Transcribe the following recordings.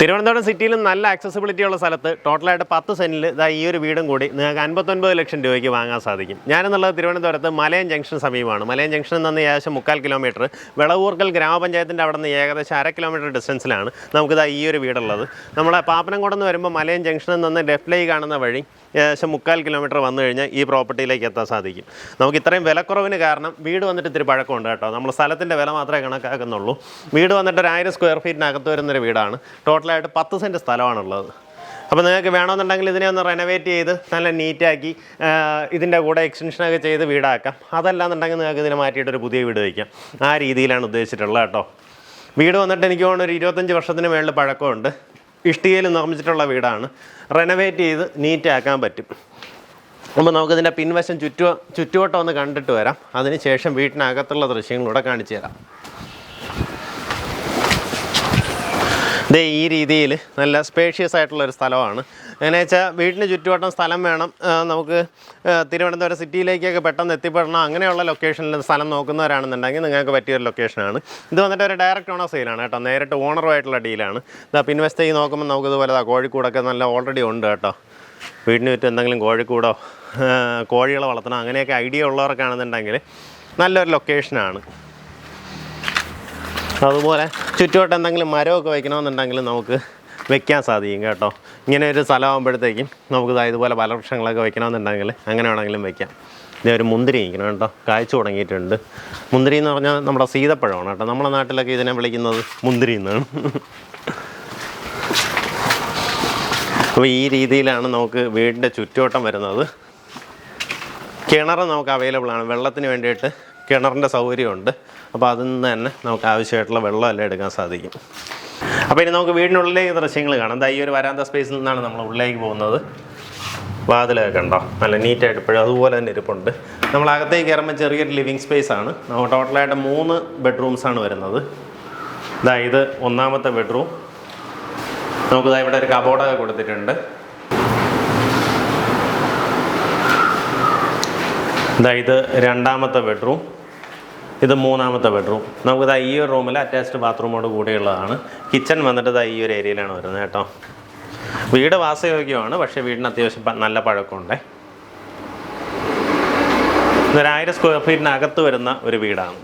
തിരുവനന്തപുരം സിറ്റിയിൽ നല്ല ആക്സസിബിലിറ്റി ഉള്ള സ്ഥലത്ത് ടോട്ടലായിട്ട് പത്ത് സെന്റിൽ ഇതാ ഈ ഒരു വീടും കൂടി നിങ്ങൾക്ക് അൻപത്തൊൻപത് ലക്ഷം രൂപയ്ക്ക് വാങ്ങാൻ സാധിക്കും. ഞാനെന്നുള്ളത് തിരുവനന്തപുരത്ത് മലയൻ ജംഗ്ഷൻ സമീപമാണ്. മലയൻ ജംഗ്ഷനിൽ നിന്ന് ഏകദേശം മുക്കാൽ കിലോമീറ്റർ വിളവൂർക്കൽ ഗ്രാമപഞ്ചായത്തിന്റെ അവിടെ നിന്ന് ഏകദേശം അര കിലോമീറ്റർ ഡിസ്റ്റൻസിലാണ് നമുക്കിതാ ഈ ഒരു വീടുള്ളത്. നമ്മളെ പാപ്പനംകോട് നിന്ന് വരുമ്പോൾ മലയം ജംഗ്ഷനിൽ നിന്ന് ലെഫ്റ്റിലേക്ക് കാണുന്ന വഴി ഏകദേശം മുക്കാൽ കിലോമീറ്റർ വന്നു കഴിഞ്ഞാൽ ഈ പ്രോപ്പർട്ടിയിലേക്ക് എത്താൻ സാധിക്കും. നമുക്ക് ഇത്രയും വിലക്കുറവിന് കാരണം വീട് വന്നിട്ട് ഇത്തിരി പഴക്കമുണ്ട് കേട്ടോ. നമ്മൾ സ്ഥലത്തിന്റെ വില മാത്രമേ കണക്കാക്കുന്നുള്ളൂ. വീട് വന്നിട്ട് ഒരു ആയിരം സ്ക്വയർ ഫീറ്റിനകത്ത് വരുന്നൊരു വീടാണ്. ടോട്ടലായിട്ട് പത്ത് സെന്റ് സ്ഥലമാണുള്ളത്. അപ്പോൾ നിങ്ങൾക്ക് വേണമെന്നുണ്ടെങ്കിൽ ഇതിനെ ഒന്ന് റെനോവേറ്റ് ചെയ്ത് നല്ല നീറ്റാക്കി ഇതിന്റെ കൂടെ എക്സ്റ്റൻഷനൊക്കെ ചെയ്ത് വീടാക്കാം. അതല്ലാന്നുണ്ടെങ്കിൽ നിങ്ങൾക്ക് ഇതിനെ മാറ്റിയിട്ടൊരു പുതിയ വീട് വയ്ക്കാം. ആ രീതിയിലാണ് ഉദ്ദേശിച്ചിട്ടുള്ളത് കേട്ടോ. വീട് വന്നിട്ട് എനിക്ക് തോന്നുന്നു ഒരു ഇരുപത്തഞ്ച് വർഷത്തിന് മേളിൽ പഴക്കമുണ്ട്. ഇഷ്ടികയിൽ നിർമ്മിച്ചിട്ടുള്ള വീടാണ്. റെനോവേറ്റ് ചെയ്ത് നീറ്റാക്കാൻ പറ്റും. അപ്പോൾ നമുക്കിതിന്റെ പിൻവശം ചുറ്റു ചുറ്റുവട്ടം ഒന്ന് കണ്ടിട്ട് വരാം. അതിനുശേഷം വീട്ടിനകത്തുള്ള ദൃശ്യങ്ങളൂടെ കാണിച്ചു തരാം. ദേ ഈ രീതിയിൽ നല്ല സ്പേഷ്യസ് ആയിട്ടുള്ള ഒരു സ്ഥലമാണ്. എന്നു വെച്ചാൽ വീടിന് ചുറ്റുവട്ടം സ്ഥലം വേണം. നമുക്ക് തിരുവനന്തപുരം സിറ്റിയിലേക്കൊക്കെ പെട്ടെന്ന് എത്തിപ്പെടണം. അങ്ങനെയുള്ള ലൊക്കേഷനിൽ സ്ഥലം നോക്കുന്നവരാണെന്നുണ്ടെങ്കിൽ നിങ്ങൾക്ക് പറ്റിയൊരു ലൊക്കേഷനാണ് ഇത് വന്നിട്ട് ഒരു ഡയറക്റ്റ് ഓണർ സെയിലാണ് കേട്ടോ. നേരിട്ട് ഓണറുമായിട്ടുള്ള ഡീലാണ് ഇതാ പിൻവശത്തേക്ക് നോക്കുമ്പോൾ നമുക്ക് ഇതുപോലെ ദാ കോഴിക്കൂടൊക്കെ നല്ല ഓൾറെഡി ഉണ്ട് കേട്ടോ. വീടിന് ചുറ്റും എന്തെങ്കിലും കോഴിക്കൂടോ കോഴികളെ വളർത്തണം അങ്ങനെയൊക്കെ ഐഡിയ ഉള്ളവർക്കാണെന്നുണ്ടെങ്കിൽ നല്ലൊരു ലൊക്കേഷനാണ് അതുപോലെ ചുറ്റുവട്ടം എന്തെങ്കിലും മരമൊക്കെ വയ്ക്കണമെന്നുണ്ടെങ്കിൽ നമുക്ക് വെക്കാൻ സാധിക്കും കേട്ടോ. ഇങ്ങനെ ഒരു സ്ഥലമാകുമ്പോഴത്തേക്കും നമുക്ക് ഇതുപോലെ പല വൃക്ഷങ്ങളൊക്കെ വെക്കണമെന്നുണ്ടെങ്കിൽ അങ്ങനെ വേണമെങ്കിലും വെക്കാം. ഇതേ ഒരു മുന്തിരി ഇരിക്കണം കേട്ടോ കായ്ച്ചു തുടങ്ങിയിട്ടുണ്ട്. മുന്തിരി എന്ന് പറഞ്ഞാൽ നമ്മുടെ സീതപ്പഴമാണ് കേട്ടോ. നമ്മുടെ നാട്ടിലൊക്കെ ഇതിനെ വിളിക്കുന്നത് മുന്തിരി എന്നാണ്. അപ്പോൾ ഈ രീതിയിലാണ് നമുക്ക് വീടിന്റെ ചുറ്റുവട്ടം വരുന്നത്. കിണർ നമുക്ക് അവൈലബിൾ ആണ്. വെള്ളത്തിന് വേണ്ടിയിട്ട് കിണറിന്റെ സൗകര്യമുണ്ട്. അപ്പോൾ അതിൽ നിന്ന് തന്നെ നമുക്ക് ആവശ്യമായിട്ടുള്ള വെള്ളമെല്ലാം എടുക്കാൻ സാധിക്കും. അപ്പോൾ ഇനി നമുക്ക് വീടിനുള്ളിലേക്ക് ദൃശ്യങ്ങൾ കാണാം. ഈ ഒരു വരാന്ത സ്പേസിൽ നിന്നാണ് നമ്മൾ ഉള്ളിലേക്ക് പോകുന്നത്. വാതിലൊക്കെ ഉണ്ടോ? നല്ല നീറ്റായിട്ട് ഇപ്പോഴും അതുപോലെ തന്നെ ഇരിപ്പുണ്ട്. നമ്മൾ അകത്തേക്ക് കയറുമ്പോൾ ചെറിയൊരു ലിവിങ് സ്പേസ് ആണ്. നമുക്ക് ടോട്ടലായിട്ട് മൂന്ന് ബെഡ്റൂംസ് ആണ് വരുന്നത്. ഇതാ ഇത് ഒന്നാമത്തെ ബെഡ്റൂം. നമുക്കിതാ ഇവിടെ ഒരു കബോർഡൊക്കെ കൊടുത്തിട്ടുണ്ട്. ഇതാ ഇത് രണ്ടാമത്തെ ബെഡ്റൂം. ഇത് മൂന്നാമത്തെ ബെഡ്റൂം നമുക്കിതാ ഈ ഒരു റൂമിൽ അറ്റാച്ച്ഡ് ബാത്റൂമോട് കൂടിയുള്ളതാണ്. കിച്ചൺ വന്നിട്ട് ഇതാ ഈ ഒരു ഏരിയയിലാണ് വരുന്നത് കേട്ടോ. വീട് വാസയോഗ്യമാണ് പക്ഷേ വീടിന് അത്യാവശ്യം നല്ല പഴക്കമുണ്ട്. ഇതൊരായിരം സ്ക്വയർ ഫീറ്റിനകത്ത് വരുന്ന ഒരു വീടാണ്.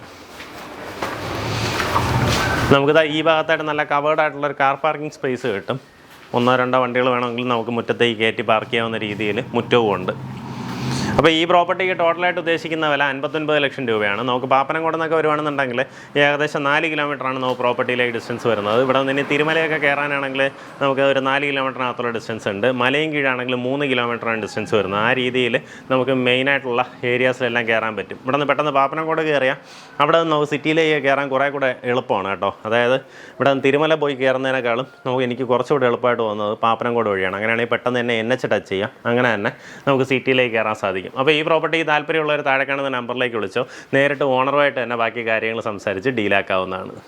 നമുക്കിതാ ഈ ഭാഗത്തായിട്ട് നല്ല കവേർഡായിട്ടുള്ള ഒരു കാർ പാർക്കിംഗ് സ്പേസ് കിട്ടും. ഒന്നോ രണ്ടോ വണ്ടികൾ വേണമെങ്കിൽ നമുക്ക് മുറ്റത്തേക്ക് കയറ്റി പാർക്ക് ചെയ്യാവുന്ന രീതിയിൽ മുറ്റവും ഉണ്ട് അപ്പോൾ ഈ പ്രോപ്പർട്ടിക്ക് ടോട്ടലായിട്ട് ഉദ്ദേശിക്കുന്ന വില അൻപത്തൊൻപത് ലക്ഷം രൂപയാണ്. നമുക്ക് പാപ്പനംകോട് നിന്നൊക്കെ വരുവാണെന്നുണ്ടെങ്കിൽ ഏകദേശം നാല് കിലോമീറ്ററാണ് നമുക്ക് പ്രോപ്പർട്ടിയിലേക്ക് ഡിസ്റ്റൻസ് വരുന്നത്. ഇവിടെ നിന്ന് ഇനി തിരുമലയൊക്കെ കയറാനാണെങ്കിൽ നമുക്ക് ഒരു നാല് കിലോമീറ്ററിനകത്തുള്ള ഡിസ്റ്റൻസ് ഉണ്ട്. മലയും കീഴാണെങ്കിൽ മൂന്ന് കിലോമീറ്ററാണ് ഡിസ്റ്റൻസ് വരുന്നത്. ആ രീതിയിൽ നമുക്ക് മെയിനായിട്ടുള്ള ഏരിയാസിലെല്ലാം കയറാൻ പറ്റും. ഇവിടെ നിന്ന് പെട്ടെന്ന് പാപ്പനംകോട് കയറിയാൽ അവിടെ നിന്ന് നമുക്ക് സിറ്റിയിലേക്ക് കയറാൻ കുറേ കൂടെ എളുപ്പമാണ് കേട്ടോ. അതായത് ഇവിടെ നിന്ന് തിരുമല പോയി കയറുന്നതിനേക്കാളും നമുക്ക് എനിക്ക് കുറച്ചുകൂടെ എളുപ്പമായിട്ട് തോന്നുന്നത് പാപ്പനംകോട് വഴിയാണ്. അങ്ങനെയാണെങ്കിൽ പെട്ടെന്ന് തന്നെ എൻ എച്ച് ടച്ച് ചെയ്യാം. അങ്ങനെ തന്നെ നമുക്ക് സിറ്റിയിലേക്ക് കയറാൻ സാധിക്കും അപ്പോൾ ഈ പ്രോപ്പർട്ടി താല്പര്യമുള്ളവർ താഴെ കാണുന്ന നമ്പറിലേക്ക് വിളിച്ചോ. നേരിട്ട് ഓണറുമായിട്ട് തന്നെ ബാക്കി കാര്യങ്ങൾ സംസാരിച്ച് ഡീലാക്കാവുന്നതാണ്